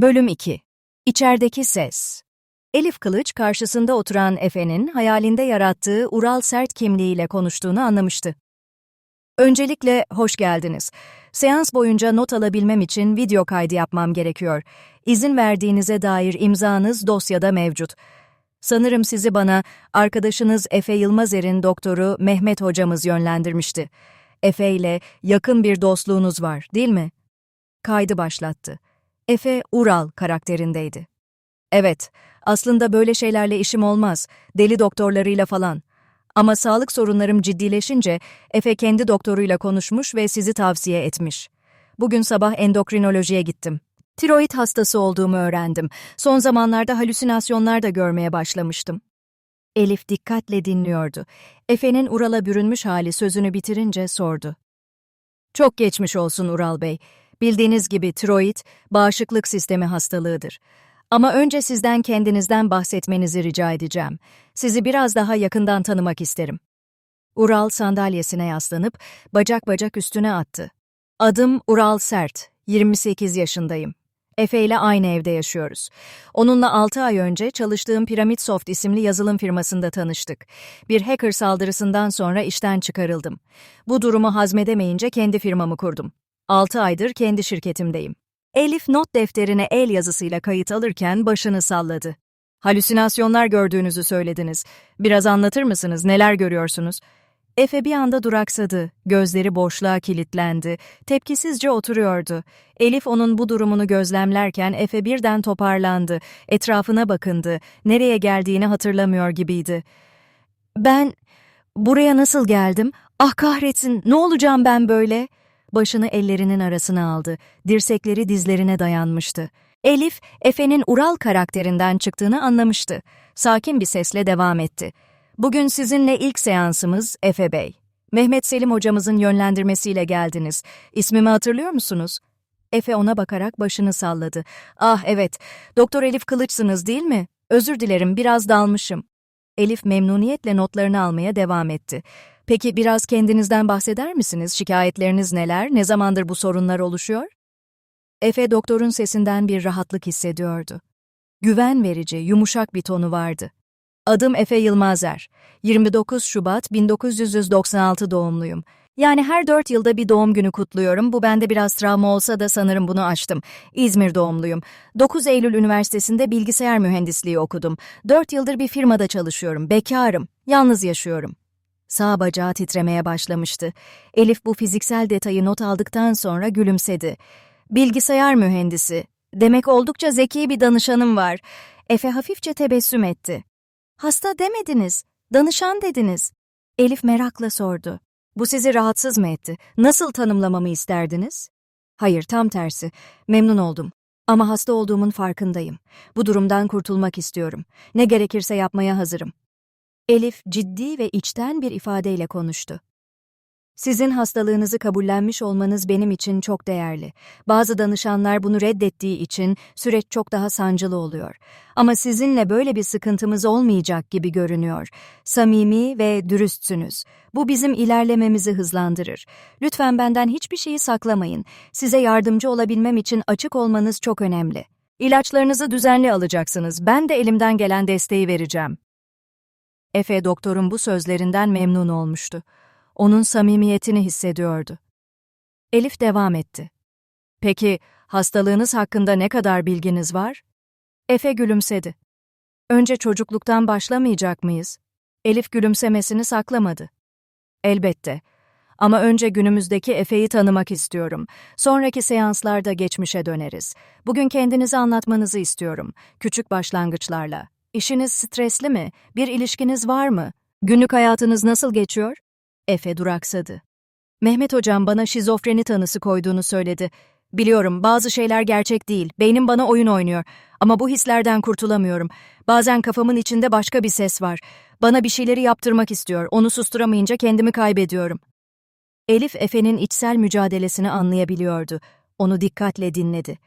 Bölüm 2 İçerideki Ses Elif Kılıç karşısında oturan Efe'nin hayalinde yarattığı Ural sert kimliğiyle konuştuğunu anlamıştı. Öncelikle hoş geldiniz. Seans boyunca not alabilmem için video kaydı yapmam gerekiyor. İzin verdiğinize dair imzanız dosyada mevcut. Sanırım sizi bana arkadaşınız Efe Yılmazer'in doktoru Mehmet hocamız yönlendirmişti. Efe ile yakın bir dostluğunuz var, değil mi? Kaydı başlattı. Efe Ural karakterindeydi. Evet, aslında böyle şeylerle işim olmaz, deli doktorlarıyla falan. Ama sağlık sorunlarım ciddileşince Efe kendi doktoruyla konuşmuş ve sizi tavsiye etmiş. Bugün sabah endokrinolojiye gittim. Tiroid hastası olduğumu öğrendim. Son zamanlarda halüsinasyonlar da görmeye başlamıştım. Elif dikkatle dinliyordu. Efe'nin Ural'a bürünmüş hali sözünü bitirince sordu. Çok geçmiş olsun Ural Bey. Bildiğiniz gibi tiroid, bağışıklık sistemi hastalığıdır. Ama önce sizden kendinizden bahsetmenizi rica edeceğim. Sizi biraz daha yakından tanımak isterim. Ural sandalyesine yaslanıp bacak bacak üstüne attı. Adım Ural Sert, 28 yaşındayım. Efe ile aynı evde yaşıyoruz. Onunla 6 ay önce çalıştığım Pyramid Soft isimli yazılım firmasında tanıştık. Bir hacker saldırısından sonra işten çıkarıldım. Bu durumu hazmedemeyince kendi firmamı kurdum. 6 aydır kendi şirketimdeyim. Elif not defterine el yazısıyla kayıt alırken başını salladı. Halüsinasyonlar gördüğünüzü söylediniz. Biraz anlatır mısınız? Neler görüyorsunuz? Efe bir anda duraksadı. Gözleri boşluğa kilitlendi. Tepkisizce oturuyordu. Elif onun bu durumunu gözlemlerken Efe birden toparlandı. Etrafına bakındı. Nereye geldiğini hatırlamıyor gibiydi. Ben buraya nasıl geldim? Ah kahretsin, ne olacağım ben böyle? Başını ellerinin arasına aldı. Dirsekleri dizlerine dayanmıştı. Elif, Efe'nin Ural karakterinden çıktığını anlamıştı. Sakin bir sesle devam etti. Bugün sizinle ilk seansımız Efe Bey. Mehmet Selim hocamızın yönlendirmesiyle geldiniz. İsmimi hatırlıyor musunuz? Efe ona bakarak başını salladı. Ah evet, Doktor Elif Kılıçsınız değil mi? Özür dilerim, biraz dalmışım. Elif memnuniyetle notlarını almaya devam etti. Peki biraz kendinizden bahseder misiniz? Şikayetleriniz neler? Ne zamandır bu sorunlar oluşuyor? Efe doktorun sesinden bir rahatlık hissediyordu. Güven verici, yumuşak bir tonu vardı. Adım Efe Yılmazer. 29 Şubat 1996 doğumluyum. Yani her dört yılda bir doğum günü kutluyorum. Bu bende biraz travma olsa da sanırım bunu aştım. İzmir doğumluyum. 9 Eylül Üniversitesi'nde bilgisayar mühendisliği okudum. 4 yıldır bir firmada çalışıyorum. Bekarım. Yalnız yaşıyorum. Sağ bacağı titremeye başlamıştı. Elif bu fiziksel detayı not aldıktan sonra gülümsedi. Bilgisayar mühendisi. Demek oldukça zeki bir danışanım var. Efe hafifçe tebessüm etti. Hasta demediniz, danışan dediniz. Elif merakla sordu. Bu sizi rahatsız mı etti? Nasıl tanımlamamı isterdiniz? Hayır, tam tersi. Memnun oldum. Ama hasta olduğumun farkındayım. Bu durumdan kurtulmak istiyorum. Ne gerekirse yapmaya hazırım. Elif ciddi ve içten bir ifadeyle konuştu. Sizin hastalığınızı kabullenmiş olmanız benim için çok değerli. Bazı danışanlar bunu reddettiği için süreç çok daha sancılı oluyor. Ama sizinle böyle bir sıkıntımız olmayacak gibi görünüyor. Samimi ve dürüstsünüz. Bu bizim ilerlememizi hızlandırır. Lütfen benden hiçbir şeyi saklamayın. Size yardımcı olabilmem için açık olmanız çok önemli. İlaçlarınızı düzenli alacaksınız. Ben de elimden gelen desteği vereceğim. Efe doktorun bu sözlerinden memnun olmuştu. Onun samimiyetini hissediyordu. Elif devam etti. Peki hastalığınız hakkında ne kadar bilginiz var? Efe gülümsedi. Önce çocukluktan başlamayacak mıyız? Elif gülümsemesini saklamadı. Elbette. Ama önce günümüzdeki Efe'yi tanımak istiyorum. Sonraki seanslarda geçmişe döneriz. Bugün kendinizi anlatmanızı istiyorum. Küçük başlangıçlarla. İşiniz stresli mi? Bir ilişkiniz var mı? Günlük hayatınız nasıl geçiyor? Efe duraksadı. Mehmet hocam bana şizofreni tanısı koyduğunu söyledi. Biliyorum bazı şeyler gerçek değil. Beynim bana oyun oynuyor. Ama bu hislerden kurtulamıyorum. Bazen kafamın içinde başka bir ses var. Bana bir şeyleri yaptırmak istiyor. Onu susturamayınca kendimi kaybediyorum. Elif Efe'nin içsel mücadelesini anlayabiliyordu. Onu dikkatle dinledi.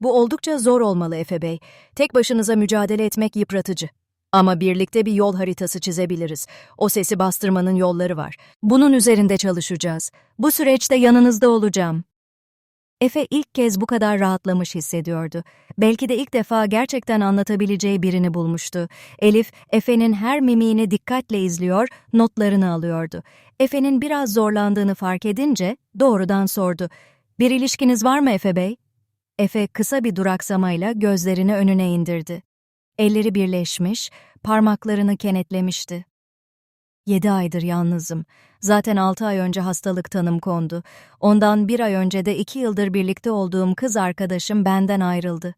Bu oldukça zor olmalı Efe Bey. Tek başınıza mücadele etmek yıpratıcı. Ama birlikte bir yol haritası çizebiliriz. O sesi bastırmanın yolları var. Bunun üzerinde çalışacağız. Bu süreçte yanınızda olacağım. Efe ilk kez bu kadar rahatlamış hissediyordu. Belki de ilk defa gerçekten anlatabileceği birini bulmuştu. Elif, Efe'nin her mimiğini dikkatle izliyor, notlarını alıyordu. Efe'nin biraz zorlandığını fark edince doğrudan sordu. Bir ilişkiniz var mı Efe Bey? Efe kısa bir duraksamayla gözlerini önüne indirdi. Elleri birleşmiş, parmaklarını kenetlemişti. Yedi aydır yalnızım. Zaten altı ay önce hastalık tanım kondu. Ondan bir ay önce de iki yıldır birlikte olduğum kız arkadaşım benden ayrıldı.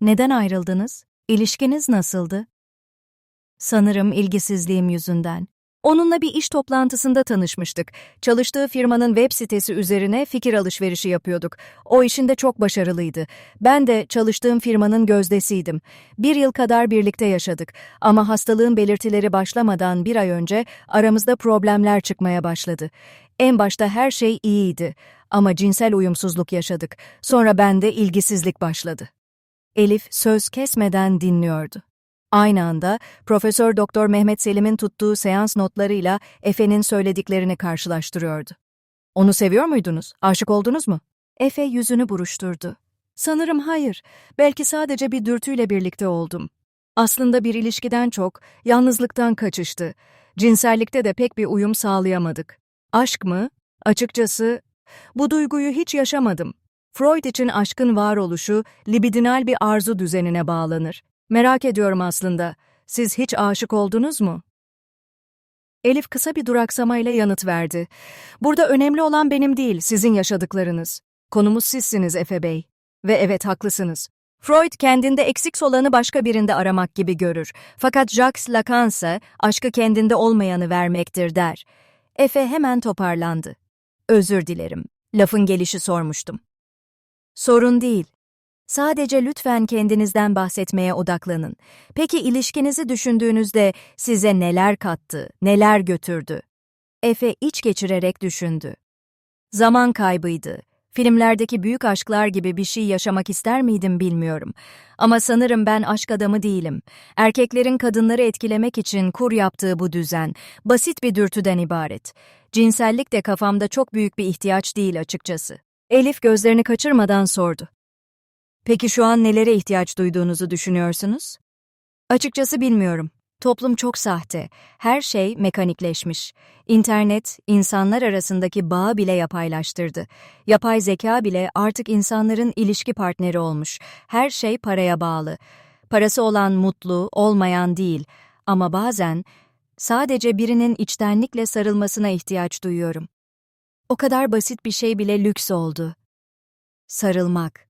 Neden ayrıldınız? İlişkiniz nasıldı? Sanırım ilgisizliğim yüzünden. Onunla bir iş toplantısında tanışmıştık. Çalıştığı firmanın web sitesi üzerine fikir alışverişi yapıyorduk. O işinde çok başarılıydı. Ben de çalıştığım firmanın gözdesiydim. Bir yıl kadar birlikte yaşadık. Ama hastalığın belirtileri başlamadan bir ay önce aramızda problemler çıkmaya başladı. En başta her şey iyiydi. Ama cinsel uyumsuzluk yaşadık. Sonra bende ilgisizlik başladı. Elif söz kesmeden dinliyordu. Aynı anda Profesör Doktor Mehmet Selim'in tuttuğu seans notlarıyla Efe'nin söylediklerini karşılaştırıyordu. Onu seviyor muydunuz? Aşık oldunuz mu? Efe yüzünü buruşturdu. Sanırım hayır. Belki sadece bir dürtüyle birlikte oldum. Aslında bir ilişkiden çok yalnızlıktan kaçıştı. Cinsellikte de pek bir uyum sağlayamadık. Aşk mı? Açıkçası bu duyguyu hiç yaşamadım. Freud için aşkın varoluşu libidinal bir arzu düzenine bağlanır. Merak ediyorum aslında. Siz hiç aşık oldunuz mu? Elif kısa bir duraksamayla yanıt verdi. Burada önemli olan benim değil, sizin yaşadıklarınız. Konumuz sizsiniz Efe Bey. Ve evet haklısınız. Freud kendinde eksik olanı başka birinde aramak gibi görür. Fakat Jacques Lacan ise aşkı kendinde olmayanı vermektir der. Efe hemen toparlandı. Özür dilerim. Lafın gelişi sormuştum. Sorun değil. Sadece lütfen kendinizden bahsetmeye odaklanın. Peki ilişkinizi düşündüğünüzde size neler kattı, neler götürdü? Efe iç geçirerek düşündü. Zaman kaybıydı. Filmlerdeki büyük aşklar gibi bir şey yaşamak ister miydim bilmiyorum. Ama sanırım ben aşk adamı değilim. Erkeklerin kadınları etkilemek için kur yaptığı bu düzen, basit bir dürtüden ibaret. Cinsellik de kafamda çok büyük bir ihtiyaç değil açıkçası. Elif gözlerini kaçırmadan sordu. Peki şu an nelere ihtiyaç duyduğunuzu düşünüyorsunuz? Açıkçası bilmiyorum. Toplum çok sahte. Her şey mekanikleşmiş. İnternet, insanlar arasındaki bağı bile yapaylaştırdı. Yapay zeka bile artık insanların ilişki partneri olmuş. Her şey paraya bağlı. Parası olan mutlu, olmayan değil. Ama bazen sadece birinin içtenlikle sarılmasına ihtiyaç duyuyorum. O kadar basit bir şey bile lüks oldu. Sarılmak.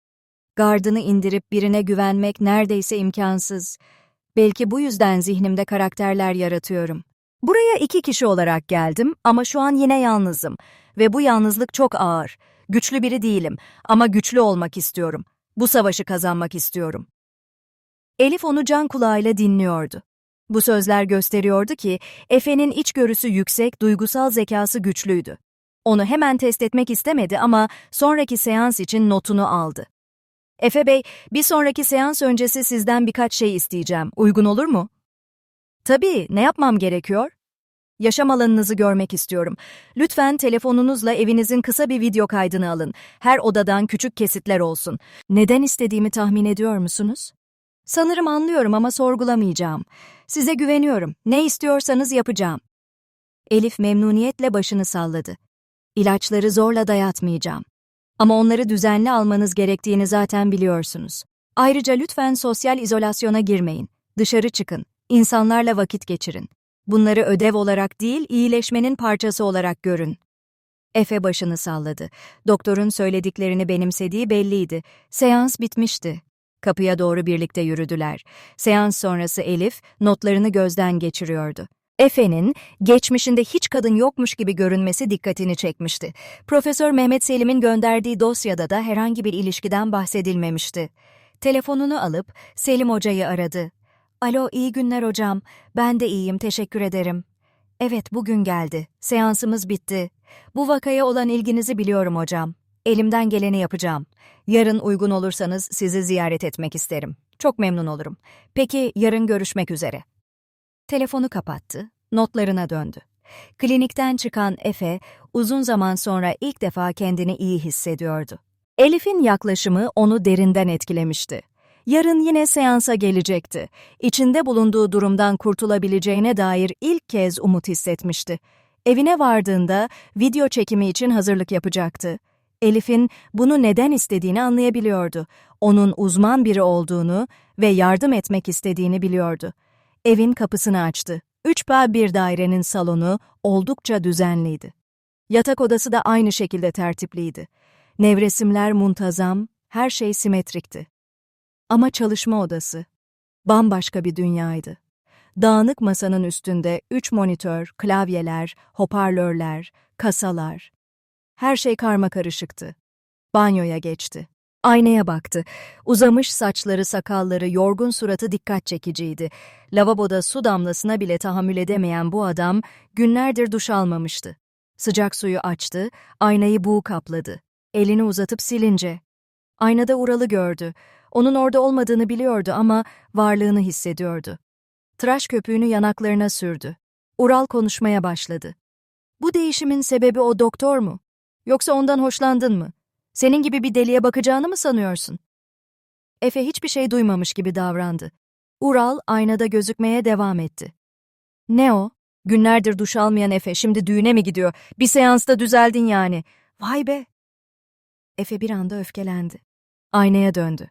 Gardını indirip birine güvenmek neredeyse imkansız. Belki bu yüzden zihnimde karakterler yaratıyorum. Buraya iki kişi olarak geldim ama şu an yine yalnızım. Ve bu yalnızlık çok ağır. Güçlü biri değilim ama güçlü olmak istiyorum. Bu savaşı kazanmak istiyorum. Elif onu can kulağıyla dinliyordu. Bu sözler gösteriyordu ki Efe'nin içgörüsü yüksek, duygusal zekası güçlüydü. Onu hemen test etmek istemedi ama sonraki seans için notunu aldı. Efe Bey, bir sonraki seans öncesi sizden birkaç şey isteyeceğim. Uygun olur mu? Tabii, ne yapmam gerekiyor? Yaşam alanınızı görmek istiyorum. Lütfen telefonunuzla evinizin kısa bir video kaydını alın. Her odadan küçük kesitler olsun. Neden istediğimi tahmin ediyor musunuz? Sanırım anlıyorum ama sorgulamayacağım. Size güveniyorum. Ne istiyorsanız yapacağım. Elif memnuniyetle başını salladı. İlaçları zorla dayatmayacağım. Ama onları düzenli almanız gerektiğini zaten biliyorsunuz. Ayrıca lütfen sosyal izolasyona girmeyin. Dışarı çıkın. İnsanlarla vakit geçirin. Bunları ödev olarak değil, iyileşmenin parçası olarak görün. Efe başını salladı. Doktorun söylediklerini benimsediği belliydi. Seans bitmişti. Kapıya doğru birlikte yürüdüler. Seans sonrası Elif notlarını gözden geçiriyordu. Efe'nin geçmişinde hiç kadın yokmuş gibi görünmesi dikkatini çekmişti. Profesör Mehmet Selim'in gönderdiği dosyada da herhangi bir ilişkiden bahsedilmemişti. Telefonunu alıp Selim hocayı aradı. Alo, iyi günler hocam. Ben de iyiyim, teşekkür ederim. Evet, bugün geldi. Seansımız bitti. Bu vakaya olan ilginizi biliyorum hocam. Elimden geleni yapacağım. Yarın uygun olursanız sizi ziyaret etmek isterim. Çok memnun olurum. Peki yarın görüşmek üzere. Telefonu kapattı, notlarına döndü. Klinikten çıkan Efe, uzun zaman sonra ilk defa kendini iyi hissediyordu. Elif'in yaklaşımı onu derinden etkilemişti. Yarın yine seansa gelecekti. İçinde bulunduğu durumdan kurtulabileceğine dair ilk kez umut hissetmişti. Evine vardığında video çekimi için hazırlık yapacaktı. Elif'in bunu neden istediğini anlayabiliyordu. Onun uzman biri olduğunu ve yardım etmek istediğini biliyordu. Evin kapısını açtı. Üç bağ bir dairenin salonu oldukça düzenliydi. Yatak odası da aynı şekilde tertipliydi. Nevresimler muntazam, her şey simetrikti. Ama çalışma odası bambaşka bir dünyaydı. Dağınık masanın üstünde üç monitör, klavyeler, hoparlörler, kasalar. Her şey karmakarışıktı. Banyoya geçti. Aynaya baktı. Uzamış saçları, sakalları, yorgun suratı dikkat çekiciydi. Lavaboda su damlasına bile tahammül edemeyen bu adam günlerdir duş almamıştı. Sıcak suyu açtı, aynayı buğu kapladı. Elini uzatıp silince. Aynada Ural'ı gördü. Onun orada olmadığını biliyordu ama varlığını hissediyordu. Tıraş köpüğünü yanaklarına sürdü. Ural konuşmaya başladı. Bu değişimin sebebi o doktor mu? Yoksa ondan hoşlandın mı? Senin gibi bir deliye bakacağını mı sanıyorsun? Efe hiçbir şey duymamış gibi davrandı. Ural aynada gözükmeye devam etti. Ne o? Günlerdir duş almayan Efe şimdi düğüne mi gidiyor? Bir seansta düzeldin yani. Vay be! Efe bir anda öfkelendi. Aynaya döndü.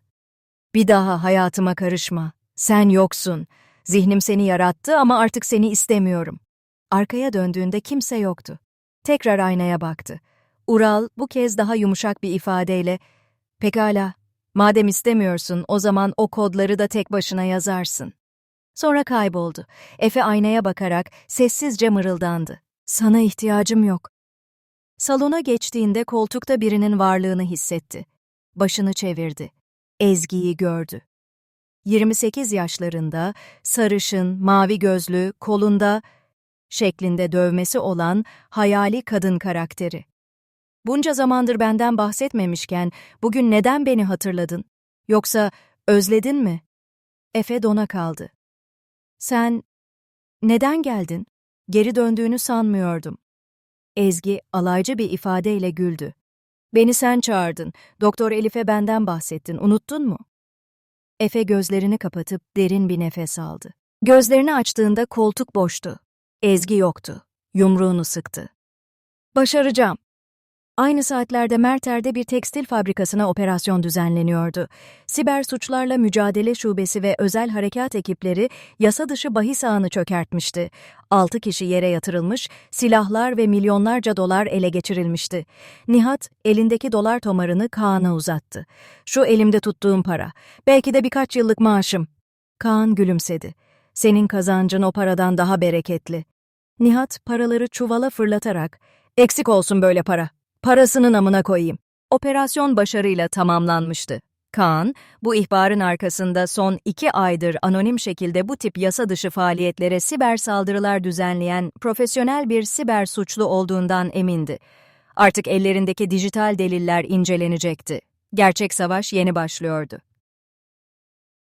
Bir daha hayatıma karışma. Sen yoksun. Zihnim seni yarattı ama artık seni istemiyorum. Arkaya döndüğünde kimse yoktu. Tekrar aynaya baktı. Ural bu kez daha yumuşak bir ifadeyle, ''Pekala, madem istemiyorsun o zaman o kodları da tek başına yazarsın.'' Sonra kayboldu. Efe aynaya bakarak sessizce mırıldandı. ''Sana ihtiyacım yok.'' Salona geçtiğinde koltukta birinin varlığını hissetti. Başını çevirdi. Ezgi'yi gördü. 28 yaşlarında, sarışın, mavi gözlü, kolunda şeklinde dövmesi olan hayali kadın karakteri. Bunca zamandır benden bahsetmemişken bugün neden beni hatırladın? Yoksa özledin mi? Efe dona kaldı. Sen neden geldin? Geri döndüğünü sanmıyordum. Ezgi alaycı bir ifadeyle güldü. Beni sen çağırdın. Doktor Elif'e benden bahsettin. Unuttun mu? Efe gözlerini kapatıp derin bir nefes aldı. Gözlerini açtığında koltuk boştu. Ezgi yoktu. Yumruğunu sıktı. Başaracağım. Aynı saatlerde Merter'de bir tekstil fabrikasına operasyon düzenleniyordu. Siber suçlarla mücadele şubesi ve özel harekat ekipleri yasa dışı bahis ağını çökertmişti. Altı kişi yere yatırılmış, silahlar ve milyonlarca dolar ele geçirilmişti. Nihat elindeki dolar tomarını Kaan'a uzattı. Şu elimde tuttuğum para. Belki de birkaç yıllık maaşım. Kaan gülümsedi. Senin kazancın o paradan daha bereketli. Nihat paraları çuvala fırlatarak, eksik olsun böyle para, Parasının amına koyayım. Operasyon başarıyla tamamlanmıştı. Kaan, bu ihbarın arkasında son iki aydır anonim şekilde bu tip yasa dışı faaliyetlere siber saldırılar düzenleyen profesyonel bir siber suçlu olduğundan emindi. Artık ellerindeki dijital deliller incelenecekti. Gerçek savaş yeni başlıyordu.